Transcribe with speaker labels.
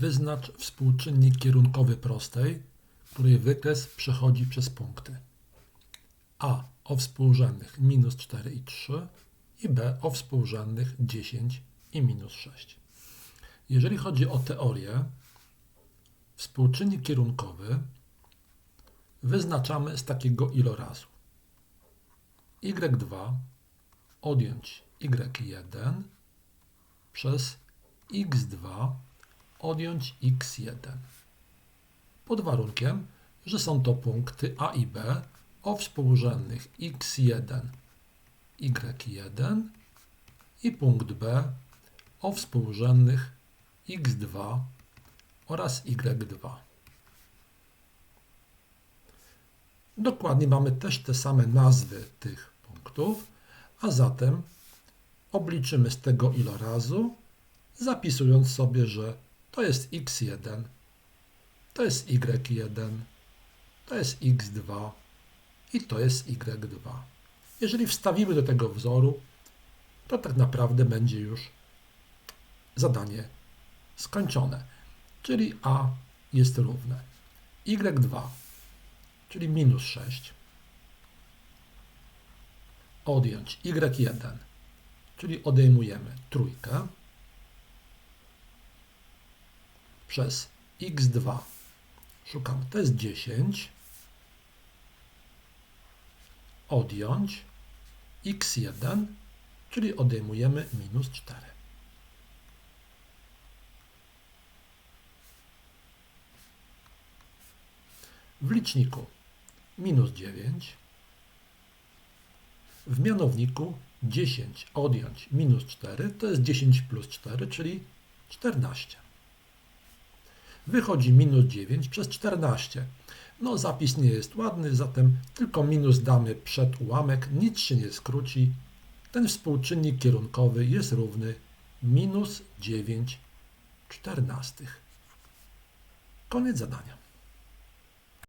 Speaker 1: Wyznacz współczynnik kierunkowy prostej, której wykres przechodzi przez punkty. A o współrzędnych minus 4 i 3 i B o współrzędnych 10 i minus 6. Jeżeli chodzi o teorię, współczynnik kierunkowy wyznaczamy z takiego ilorazu. y2 odjąć y1 przez x2 odjąć x1. Pod warunkiem, że są to punkty A i B o współrzędnych x1, y1 i punkt B o współrzędnych x2 oraz y2. Dokładnie mamy też te same nazwy tych punktów, a zatem obliczymy z tego ilorazu, zapisując sobie, że to jest x1, to jest y1, to jest x2 i to jest y2. Jeżeli wstawimy do tego wzoru, to tak naprawdę będzie już zadanie skończone. Czyli a jest równe. Y2, czyli minus 6, odjąć y1, czyli odejmujemy trójkę, przez x2 szukam, to jest 10, odjąć x1, czyli odejmujemy minus 4. W liczniku minus 9, w mianowniku 10 odjąć minus 4 to jest 10 plus 4, czyli 14. Wychodzi minus 9 przez 14. No zapis nie jest ładny, zatem tylko minus damy przed ułamek, nic się nie skróci. Ten współczynnik kierunkowy jest równy minus 9 czternastych. Koniec zadania.